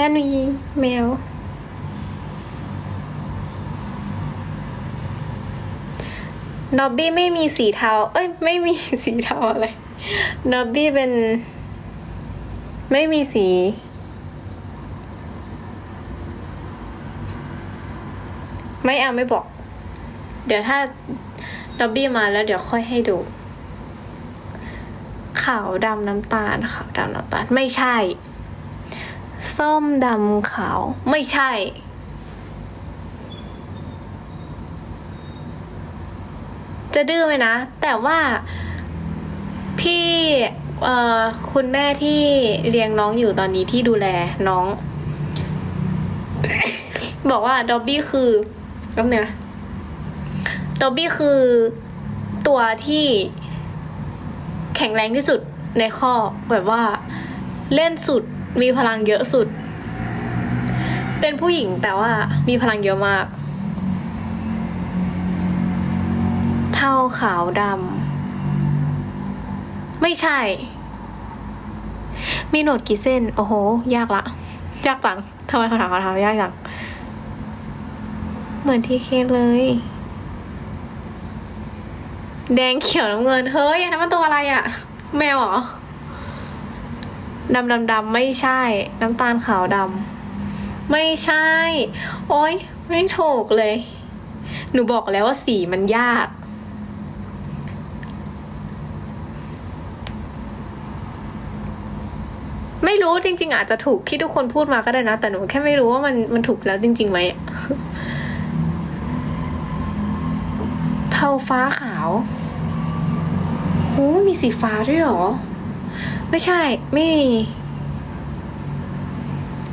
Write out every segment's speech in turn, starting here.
แม่มีแมวนอบบี้ไม่มีสีเทา เอ้ย ไม่มีสีเทาอะไรนอบบี้เป็น ไม่มีสี ไม่เอาไม่บอก เดี๋ยวถ้านอบบี้มาแล้วเดี๋ยวค่อยให้ดู ขาวดำน้ำตาลขาวดำน้ำตาล ไม่ใช่ ส้มดำขาว ไม่ใช่ จะดื้อไหมนะ แต่ว่าพี่คุณแม่ที่เลี้ยงน้องอยู่ตอนนี้ที่ดูแลน้อง บอกว่าดอบบี้คือก็เนี่ยดอบบี้คือตัวที่แข็งแรงที่สุดในข้อแบบว่าเล่นสุด มีพลังเยอะสุด เป็นผู้หญิงแต่ว่ามีพลังเยอะมาก เท่าขาวดำไม่ใช่ มีหนวดกี่เส้น โอ้โห ยากละ ยากจังทำไมคำถามคำถามยากจัง เหมือนที่เคเลย แดงเขียวน้ำเงิน เฮ้ยอันนั้นมันตัวอะไรอะแมวเหรอ ดำดำดำไม่ใช่ น้ำตาลขาวดำไม่ใช่ โอ๊ย ไม่ถูกเลย หนูบอกแล้วว่าสีมันยาก ไม่รู้จริง ๆ อาจจะถูกที่ทุกคนพูดมาก็ได้นะ แต่หนูแค่ไม่รู้ว่ามันมันถูกแล้วจริงๆไหมเทาฟ้าขาวโหมีสีฟ้าด้วยเหรอ ไม่ใช่ ไม่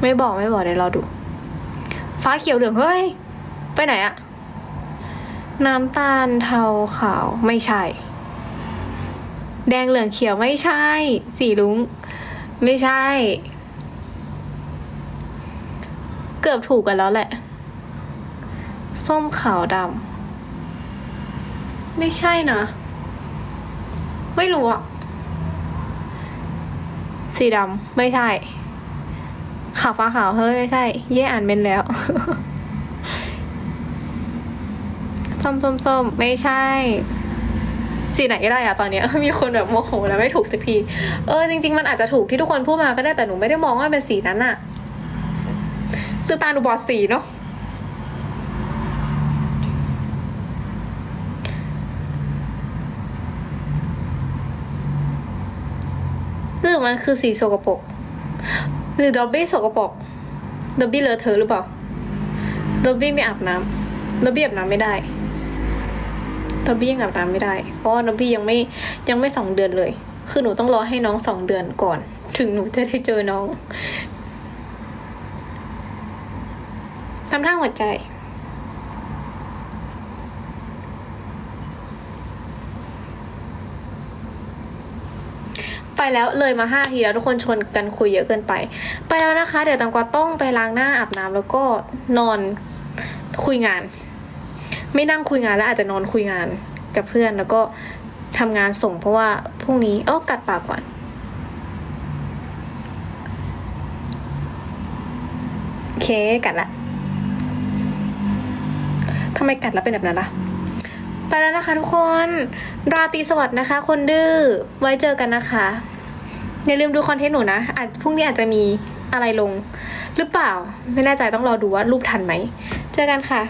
ไม่บอกไม่บอกเดี๋ยวเราดู ฟ้าเขียวเหลือง เฮ้ย ไปไหนอะน้ำตาลเทาขาวไม่ใช่ แดงเหลืองเขียวไม่ใช่ สีลุง ไม่ใช่ เกือบถูกกันแล้วแหละ ส้มขาวดำไม่ใช่นะ ไม่รู้อะ สีดำไม่ใช่ขาวฟ้าขาวเฮ้ยไม่ใช่ เย่อ่านเป็นแล้วส้มส้มส้มไม่ใช่ สีไหนก็ได้อะตอนเนี้ย มีคนแบบโมโหแล้วไม่ถูกสักที เออจริง ๆ มันอาจจะถูกที่ทุกคนพูดมาก็ได้แต่หนูไม่ได้มองว่าเป็นสีนั้นอะคือตาหนูบอดสีเนาะหรือ มันคือสีโสกปรกหรือดอบบี้โสกปรกดอบบี้เลอะเทอะหรือเปล่าดอบบี้ไม่อาบน้ำดอบบี้อาบน้ำไม่ได้ดอบบี้ยังอาบน้ำไม่ได้ เพราะว่าดอบบี้ยังไม่ยังไม่สองเดือนเลย คือหนูต้องรอให้น้องสองเดือนก่อน ถึงหนูจะได้เจอน้องทำท่าหัวใจ ไป แล้วเลยมาห้าทีแล้วทุกคนชวนกันคุยเยอะเกินไป ไปแล้วนะคะ เดี๋ยวตังกวาต้องไปล้างหน้าอาบน้ำแล้วก็นอนคุยงาน ไม่นั่งคุยงานแล้วอาจจะนอนคุยงานกับเพื่อนแล้วก็ทำงานส่งเพราะว่าพรุ่งนี้อ้อกัดปากก่อนโอเคกัดละทำไมกัดแล้วเป็นแบบนั้นล่ะไปแล้วนะคะทุกคน ราตรีสวัสดิ์นะคะ คนดื้อ ไว้เจอกันนะคะ อย่าลืมดูคอนเทนต์หนูนะอาจพรุ่งนี้อาจจะมีอะไรลง หรือเปล่า ไม่แน่ใจต้องรอดูว่ารูปทันไหม เจอกันค่ะ